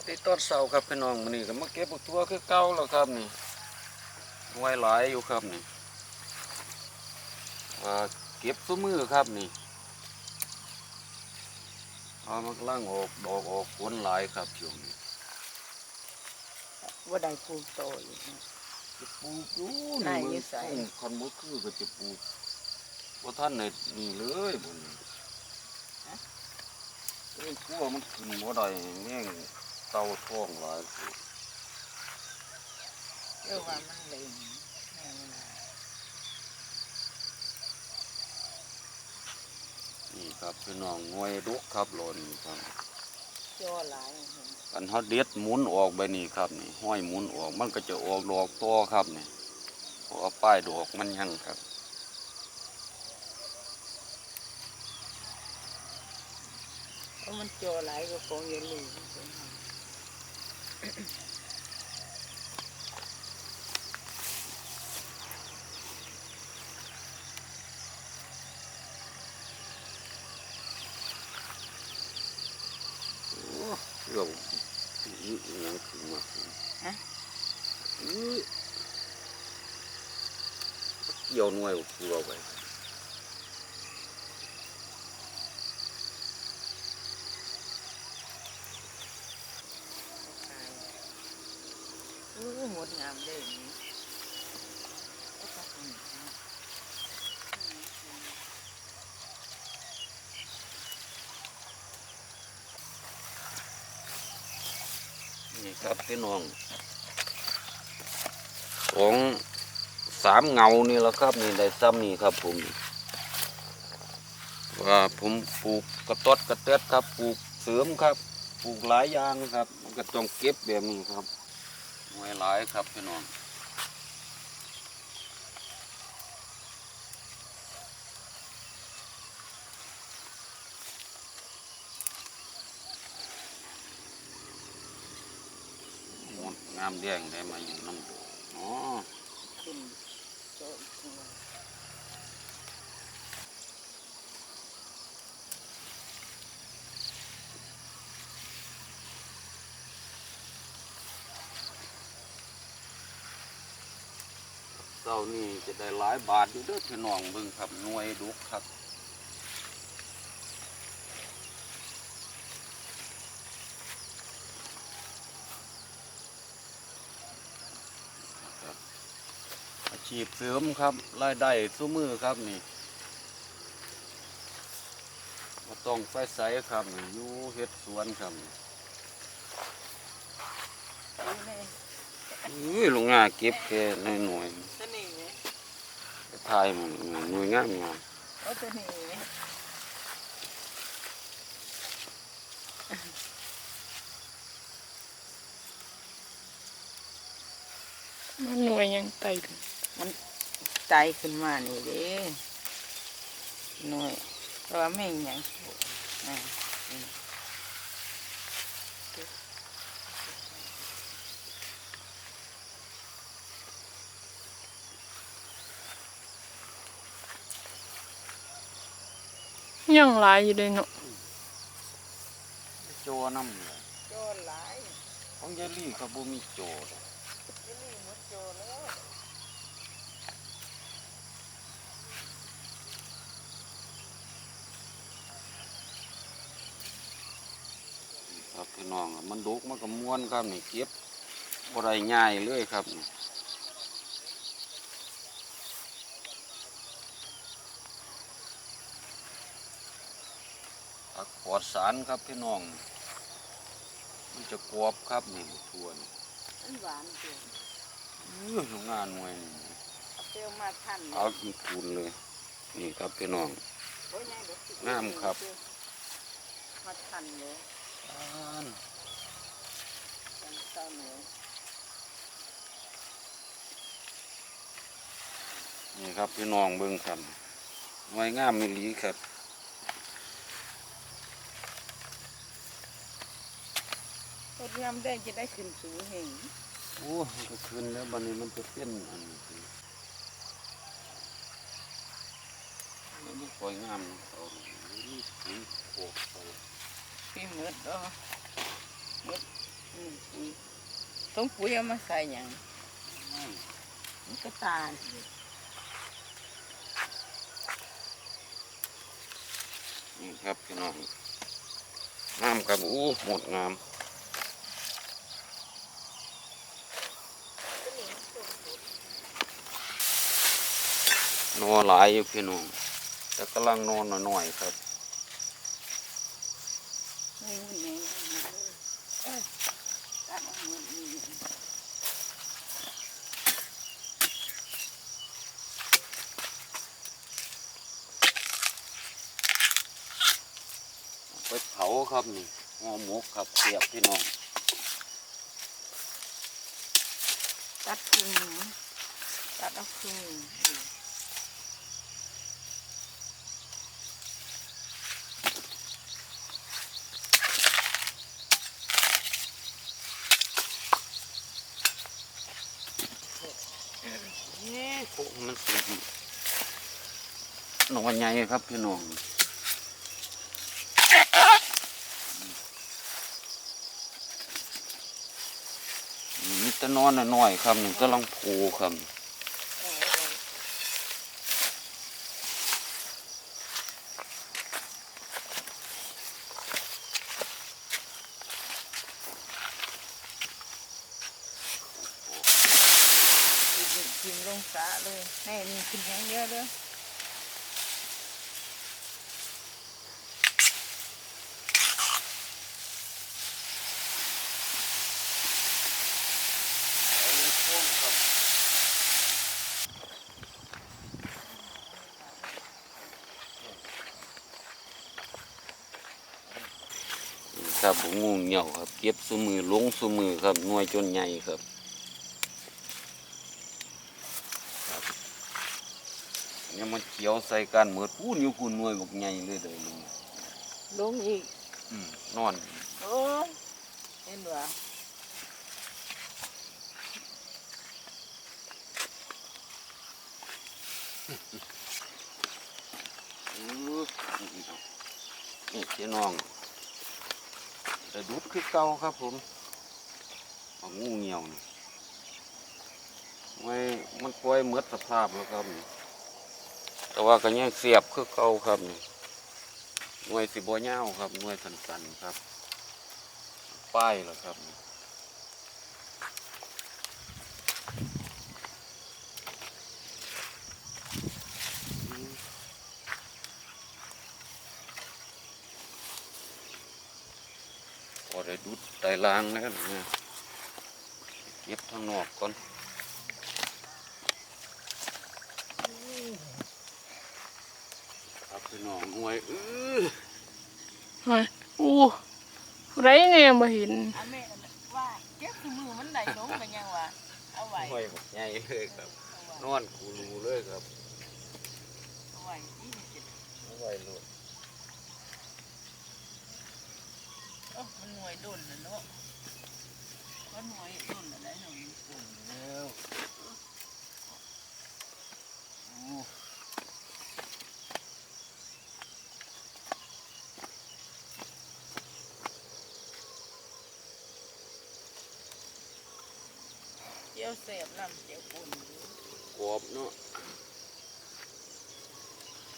ปฏิต้นเสาครับพี่น้องมันนี่ก็มาเก็บบักตัวคือเก่าแล้วครับนี่ไว้หลายอยู่ครับนี่อ่าเก็บซุมือครับนี่เอามันกำลังออกดอกออกผลหลายครับช่วงนี้ว่าได้ปลูกโตอีกนะจะปลูกอยู่ไหนนี่อยู่ไสมันคันบ่คือก็จะปลูกบ่ท่านในนี่เลยบนนี้เอ้ยกลัวมันขึ้นบ่ได้แม่ง เต่าท้องหลายสิเออว่ามันเลยแม่มันหานี่ครับพี่น้องงวยดุกครับหล่นครับจ่อหลายเห็นกันเฮาเด็ดหมุนออกไปนี่ครับนี่ห้อยหมุนออกมันก็จะออกดอกต่อครับนี่เพราะว่าป้ายดอกมันยังครับเพราะมันจ่อหลายก็คงอย่าลืมเป็นหาโอ้เรื่องอีหยัง ขึ้นมาอื้อเกี่ยวหน่วยกลัวไป อู้หมดงามเลยนี่ก็ต้องเอาหนึ่งนะ นี่ครับพี่น้องของสามเงานี่แหละครับนี่ได้ซ้ำนี่ครับผมว่าผมปลูกกระต๊ดกระเต๊ดครับปลูกเสริมครับปลูกหลายอย่างครับมันก็ต้องเก็บแบบนี้ครับหน่วยหลายครับพี่น้องหมดงามแดงได้มาอยู่น้ำอ๋อขึ้นจ่ออีกตัวเจ้านี่จะได้หลายบาทอยู่เด้อพี่น้องเบิ่งครับหน่วยดุกครับ ชีพเสริมครับรายได้สู้มือครับนี่บ่ต้องไฟใสครับนี่อยู่เฮ็ดสวนครับนี่เอาเลยอุ้ยลงงาเก็บแค่น้อยหน่อยตัวนี้ไหมๆทายมันหน่วยงามงามเอาตัวนี้ไหมมันหน่วยยังไต มันใจขึ้นมานี่เด้หน่วยเพราะว่าไม่หยังอ่ายังหลายอยู่เลยเนาะโจน้ำเลยจ่อหลายของยายลี่ครับบ่มีโจดอก ที่นี่หมดจ่อแล้ว ครับพี่น้องอะมันดุกมันก็ม้วนครับนี่เก็บบ่ได้ง่ายเลยครับนี่ผักปลอดสารครับพี่น้อง มันจะกรอบครับนี่ทวนมันหวานเกินอื้ออยู่งานหน่วยนี่เอาเปรี้ยวมาทันเอาเป็นคูณเลย นี่ครับพี่น้องโอ้ยยังเดี๋ยวสิงามครับมาทันเลย กันเต้าเหนือนี่ครับพี่น้องเบิ่งครับหน่วยงามไม่ลีครับต้นยำได้จะได้ขึ้นสูงเห็นโอ้มันก็ขึ้นแล้วบันนี้มันจะเป็นอันนี้สิมันไม่ค่อยงามเอานี่ถึงโขกเอา พี่มืดเออมืดอืมปุ๋ยต้องปุ๋ยเอามาใส่หยังมันก็ตาลนี่ครับพี่น้องงามครับอู้หมดงามนอนหลายอยู่พี่น้องแต่กำลังนอนหน่อยๆครับ ไปเผาครับนี่หอหมกครับเสียบพี่น้องตัดครึ่งหนึ่งตัดเอาครึ่งหนึ่ โอ้มันสุดหนอนใหญ่ครับพี่น้องมีแต่นอนน้อยครับหนึ่งกำลังโผล่ครับ เอาไว้ กินกินลง สระเลยแม่นี่กินอย่างเยอะเลยครับผมงูเหี่ยวครับ เก็บสุมือลงสุมือครับหน่วยจนใหญ่ครับครับเนี่ย มันเขียวใส่กันเหมือนพูนอยู่พูนหน่วยบอกใหญ่เลยเด้อลุงลงอีกอืมนอนโอ้ยเห็นว่าอื้อนี่เจ้าน้องแต่ดุดคือเก่าครับผมเอางูเหี่ยวนี่ไม่มันปล่อยหมดสภาพแล้วครับนี่ แต่ว่าก็ยังเสียบคือเก่าครับนี่หน่วยสิบ่ยาครับหน่วยสันๆครับ ป้ายแล้วครับพอได้ดุดไตล้างแล้วนะเก็บทางนอกก่อน ครับพี่น้องหน่วยเออเฮ้ยอู้ไรเนี่ยบ่เห็นอาแม่น่ะว่าเก็บที่มือมันได้ลงกันยังวะเอาไว้หน่วยบักใหญ่เลยครับเอานไว้อนคูรูเลยครับเอาไว้ที่สิบเอาไว้โลดเอ้ามันหน่วยดุนนะเนาะมันหน่วยดุนอะไรหนูแล้วโอ้ เจี ยวเสียบน้ำเจียวปุ่นกรอบเนาะ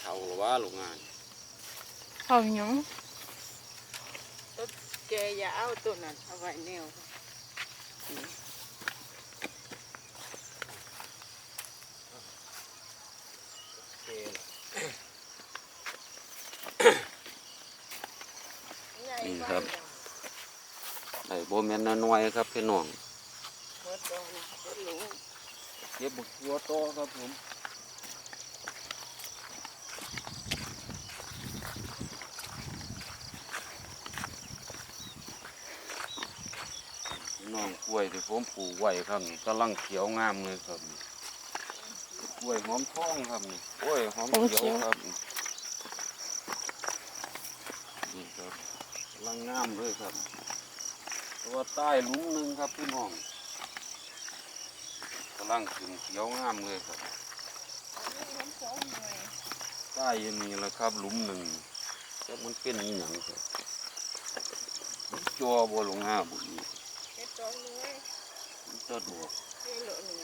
เท่าหรือว่าโรงงานเอาหยังต้นแกอย่าเอาต้นนั้นเอาไว้แนวนี่โอเคนี่ครับไอ้โบแมนน้อยๆครับพี่น้อง เบิดดอกนะเบิดหลูเก็บบุกตัวโตครับผมพี่น้องกล้วยที่ผมปลูกไว้ครับนี่กำลังเขียวงามเลยครับนี่กล้วยหอมทองครับนี่กล้วยหอมเขียวครับนี่นี่ครับกำลังงามเลยครับตัวใต้หลุมหนึ่งครับพี่น้อง กำลังขึ้นเขียวงามเลยครับใต้ยังมีแล้วครับหลุมหนึ่งแต่มันเป็นอีหยังครับมันจอบัวลงห้าบุญแกสองหน่วยตัวดวกนี่โหลหนึ่ง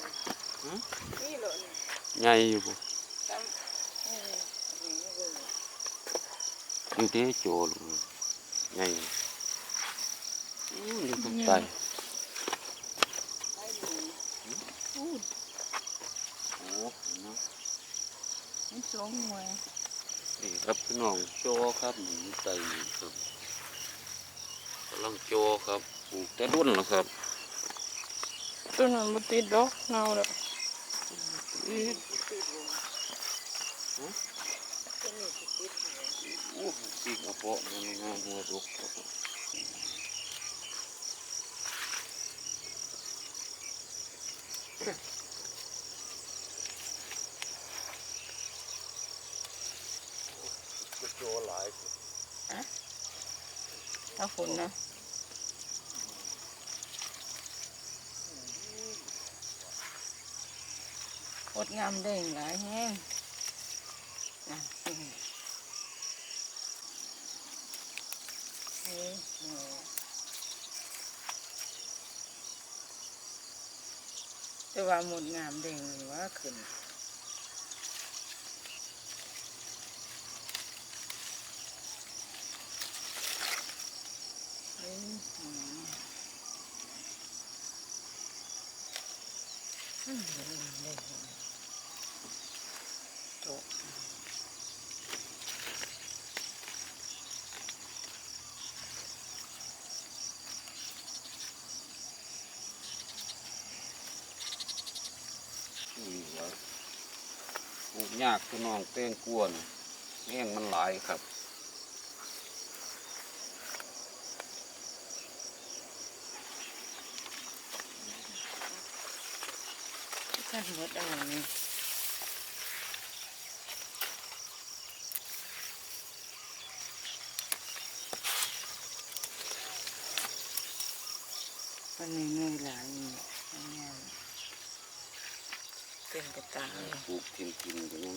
หืมนี่โหลหนึ่งใหญ่อยู่บ่จำนี่นี่นี่เบิ่งอยู่ที่โจลงใหญ่อู้นี่ก็ตายไปดู อู้ โอ้เนาะ มัน สองหน่วยนี่ครับพี่น้องโจครับนี่ใส่ครับกำลังโจครับปลูกแต่รุ่นแล้วครับต้นนั้นบ่ติดดอกเน่าแล้วอีกติดอยู่ตัวนี้สิติดอยู่โอ้ปีกกระเพาะมันงามหัวดุกครับ โจหลายถ้าฝนนะโคตรงามเด้งหลายแห้งนะอืมนี่หน่วยแต่ว่าหมดงามเด้งเลยว่าขึ้น อืมอืมอืมเดี๋ยวเดี๋ยวเดี๋ยวโต๊ะ นี่ครับ ปลูกยากพี่น้องเต้งกวนแห้งมันหลายครับ ท่าน หมดอะไรนี่มันมีเงินหลายนี่อันเนี้ยเป็นกระตายปลูกทิมทิมกันยัง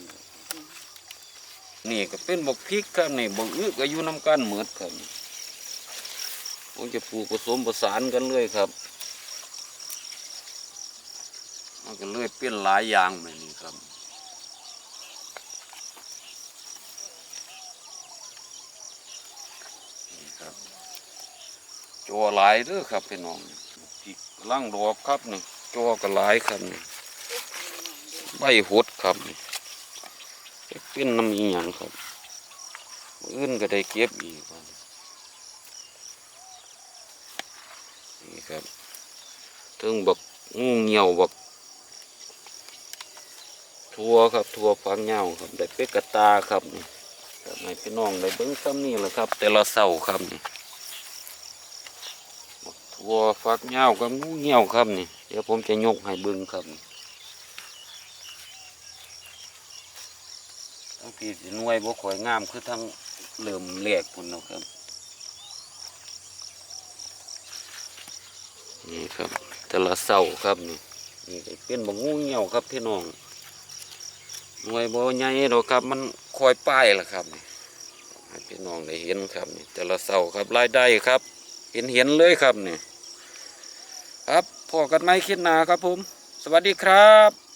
นี่ก็เป็นบกพริกครับนี่บกอึก็อยู่น้ำกันเหมือดครับผมจะปลูกผสมประสานกันเลยครับ มัน ก็เลยเป็นหลายอย่างแบบนี้ครับนี่ครับจัวหลายเด้อครับพี่น้องพริกล่างดอกครับนี่จัวก็หลายครับนี่ใบหดครับเป็นน้ำอีหยังครับมื้ออื่นก็ได้เก็บอีกครับนี่ครับถึงบักงูเหี่ยวบัก ทัวครับทัวฟังเหงาครับได้เป็ดกระตาครับนี่ครับให้พี่น้องได้เบิ้งซ้ำนี่แหละครับ แต่ละเสาครับนี่บักทัวฟักเหงากับงูเหี่ยวครับนี่เดี๋ยวผมจะยกให้เบิ้งครับนี่ทั้งปีสิหน่วยบ่ค่อยงามคือทั้งเริ่มแหลกพุ่นเนาะครับนี่ครับแต่ละเสาครับนี่นี่ก็เป็นบางงูเหี่ยวครับพี่น้อง หน่วยบ่ใหญ่ดอกครับ มันคอยป้ายล่ะครับให้พี่น้องได้เห็นครับนี่แต่ละเสาครับรายได้ครับ เห็นเห็นเลยครับนี่ครับพอกันไหมคิดหนาครับผม สวัสดีครับ